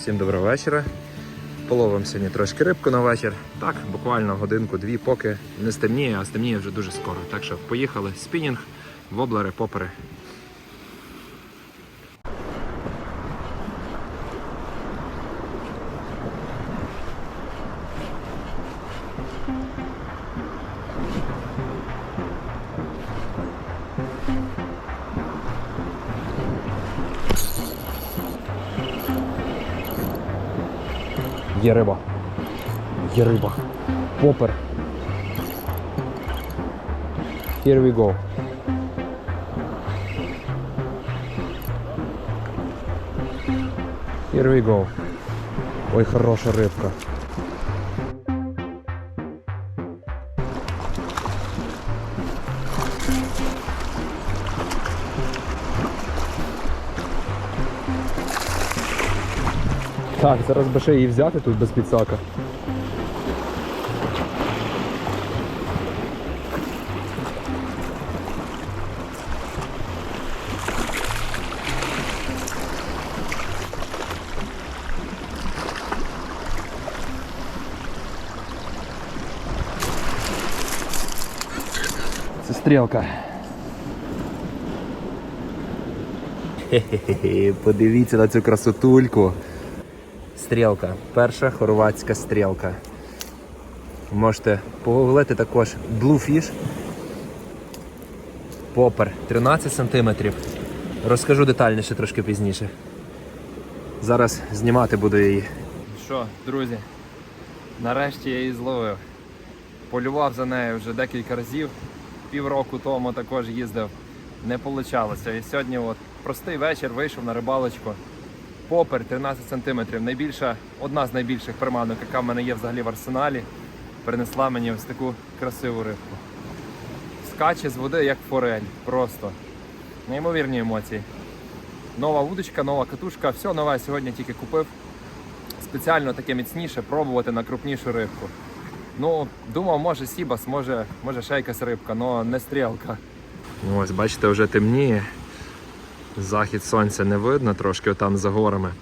Всім доброго вечора. Половимо сьогодні трошки рибку на вечір. Так, буквально годинку-дві, поки не стемніє, а стемніє вже дуже скоро. Так що поїхали. Спінінг, воблери, попери. Є риба. Є риба. Попер. Here we go. Here we go. Ой, хороша рибка. Так, зараз би ще її взяти тут без підсака. Це стрілка. Хе-хе-хе, подивіться на цю красотульку. Стрілка. Перша хорватська стрілка. Можете погуглити також Bluefish. Попер 13 см. Розкажу детальніше трошки пізніше. Зараз знімати буду її. Що, друзі, нарешті я її зловив. Полював за нею вже декілька разів. Півроку тому також їздив. Не вийшло. І сьогодні от простий вечір вийшов на рибалочку. Попер 13 см. Найбільша, одна з найбільших приманок, яка в мене є взагалі в арсеналі, принесла мені ось таку красиву рибку. Скаче з води, як форель. Просто. Неймовірні емоції. Нова вудочка, нова катушка, все нове сьогодні тільки купив. Спеціально таке міцніше пробувати на крупнішу рибку. Ну, думав, може Сібас, може, може ще якась рибка, але не стрілка. Ось, бачите, вже темніє. Захід сонця не видно трошки отам за горами.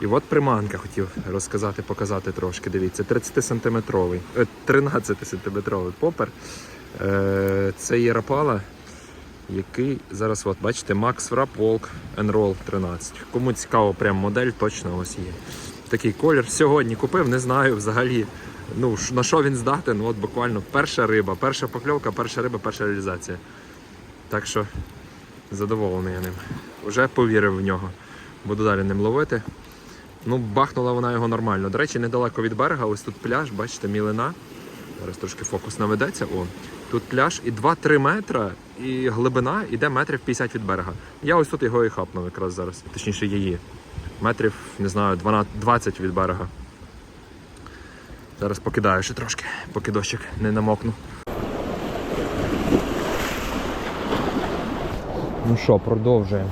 І от приманка хотів розказати, показати трошки. Дивіться, 30 сантиметровий, е, 13 сантиметровий попер. Е, Це є рапала, який зараз, от бачите, Max Wrap Walk and Roll 13. Кому цікаво, прям модель, точно ось є. Такий колір. Сьогодні купив, не знаю взагалі. Ну, на що він здатен? От буквально перша риба, перша покльовка, перша риба, перша реалізація. Так що задоволений я ним. Уже повірив в нього. Буду далі ним ловити. Ну, бахнула вона його нормально. До речі, недалеко від берега, ось тут пляж, бачите, мілина. Зараз трошки фокус наведеться. О, тут пляж і 2-3 метра, і глибина йде метрів 50 від берега. Я ось тут його і хапнув якраз зараз. Точніше, її. Метрів, не знаю, 12, 20 від берега. Зараз покидаю ще трошки, поки дощик не намокну. Ну що, продовжуємо.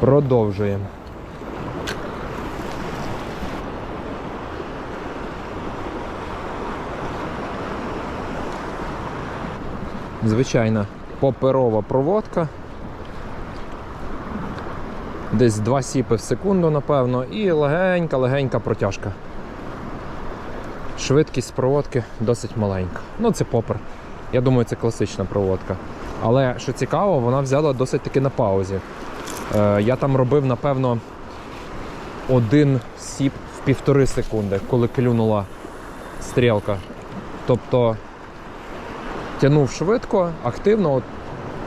Продовжуємо. Звичайна паперова проводка. Десь 2 сіпи в секунду, напевно, і легенька-легенька протяжка. Швидкість проводки досить маленька. Ну, це попер. Я думаю, це класична проводка. Але що цікаво, вона взяла досить таки на паузі. Е, я там робив, напевно, один сіп в півтори секунди, коли клюнула стрілка. Тобто тягнув швидко, активно, от,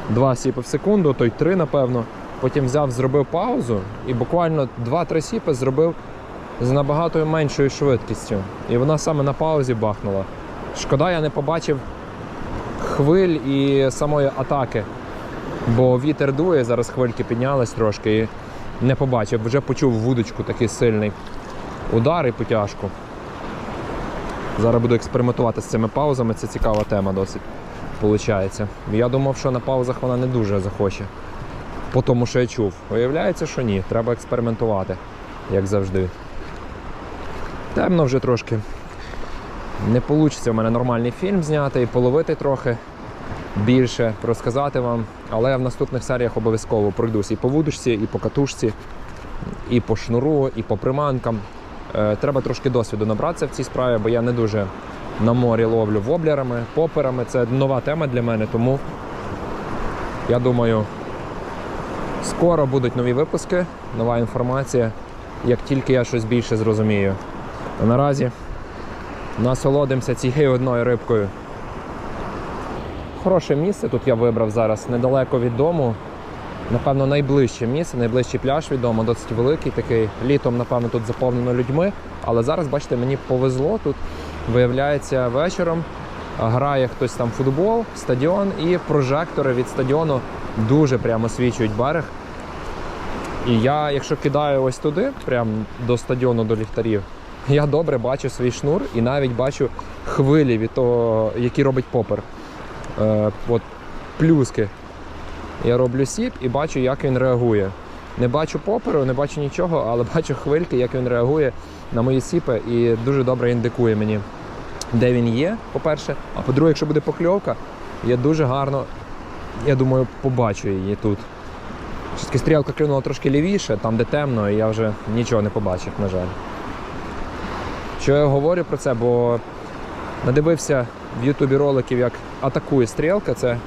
два сіпи в секунду, то й три, напевно. Потім взяв, зробив паузу і буквально 2-3 сіпи зробив з набагато меншою швидкістю. І вона саме на паузі бахнула. Шкода, я не побачив хвиль і самої атаки. Бо вітер дує, зараз хвильки піднялись трошки і не побачив. Вже почув вудочку такий сильний удар і потяжку. Зараз буду експериментувати з цими паузами, це цікава тема досить. Получається. Я думав, що на паузах вона не дуже захоче. По тому, що я чув. Виявляється, що ні. Треба експериментувати, як завжди. Темно вже трошки. Не вийде в мене нормальний фільм зняти і половити трохи більше, розказати вам. Але я в наступних серіях обов'язково пройдусь і по вудочці, і по катушці. і по шнуру, і по приманкам. Е, Треба трошки досвіду набратися в цій справі, бо я не дуже на морі ловлю воблерами, поперами. Це нова тема для мене, тому я думаю, скоро будуть нові випуски, нова інформація, як тільки я щось більше зрозумію. А наразі насолодимося цією одною рибкою. Хороше місце тут я вибрав зараз, недалеко від дому. Напевно, найближче місце, найближчий пляж від дому, досить великий такий. Літом, напевно, тут заповнено людьми. Але зараз, бачите, мені повезло тут. Виявляється, вечором грає хтось там футбол, стадіон, і прожектори від стадіону дуже прямо свічують берег. І я, якщо кидаю ось туди, прямо до стадіону, до ліхтарів, я добре бачу свій шнур і навіть бачу хвилі від того, які робить попер. Е, от плюски. Я роблю сіп і бачу, як він реагує. Не бачу поперу, не бачу нічого, але бачу хвильки, як він реагує на мої сіпи і дуже добре індикує мені, де він є, по-перше. А по-друге, якщо буде покльовка, я дуже гарно, я думаю, побачу її тут. Все-таки стрілка клюнула трошки лівіше, там де темно, і я вже нічого не побачив, на жаль. Що я говорю про це, бо надивився в Ютубі роликів, як атакує стрілка. Це,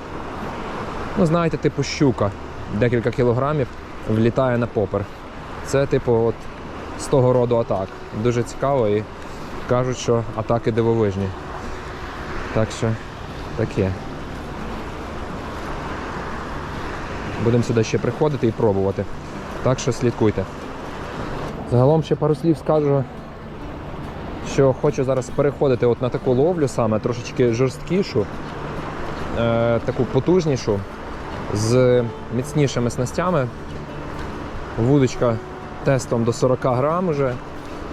ну знаєте, типу щука, декілька кілограмів влітає на попер. Це, типу, от з того роду атак. Дуже цікаво і кажуть, що атаки дивовижні. Так що таке. Будемо сюди ще приходити і пробувати. Так що слідкуйте. Загалом ще пару слів скажу, що хочу зараз переходити от на таку ловлю саме, трошечки жорсткішу, е, таку потужнішу, з міцнішими снастями. Вудочка тестом до 40 грам вже.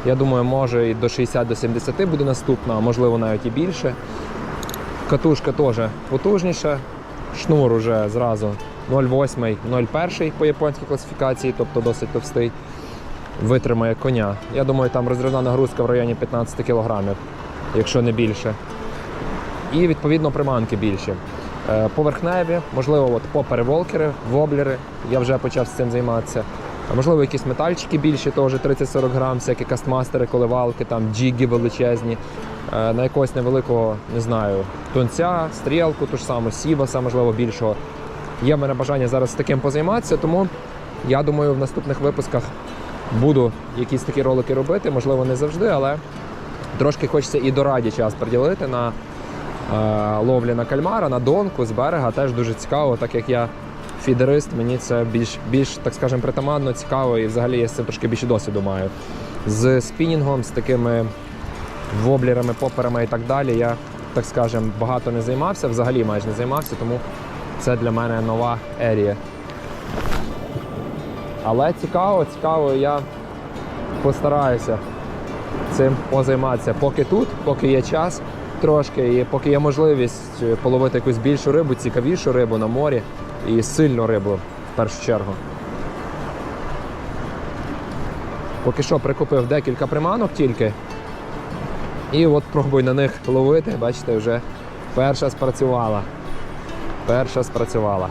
Я думаю, може і до 60 до 70 буде наступна, а можливо навіть і більше. Катушка теж потужніша. Шнур уже зразу 0,8, 0,1 по японській класифікації, тобто досить товстий. Витримає коня. Я думаю, там розривна нагрузка в районі 15 кг, якщо не більше. І відповідно приманки більші. Е, Поверхневі, можливо, от попереволкери, воблери. Я вже почав з цим займатися. Можливо, якісь метальчики більші, теж 30-40 грам, всякі кастмастери, коливалки, там джіги величезні. Е, На якогось невеликого, не знаю, тонця, стрілку, ту ж саму, сіваса, можливо, більшого. Є в мене бажання зараз таким позайматися, тому я думаю, в наступних випусках буду якісь такі ролики робити, можливо, не завжди, але трошки хочеться і до раді час приділити на е, ловлі на кальмара, на донку з берега. Теж дуже цікаво, так як я фідерист, мені це більш, більш так скажемо, притаманно, цікаво, і взагалі я з цим трошки більше досвіду маю. З спінінгом, з такими воблерами, поперами і так далі, я, так скажемо, багато не займався, взагалі майже не займався, тому це для мене нова ерія. Але цікаво, цікаво, я постараюся цим позайматися. Поки тут, поки є час трошки, і поки є можливість половити якусь більшу рибу, цікавішу рибу на морі і сильну рибу в першу чергу. Поки що прикупив декілька приманок тільки. І от пробую на них ловити. Бачите, вже перша спрацювала. Перша спрацювала.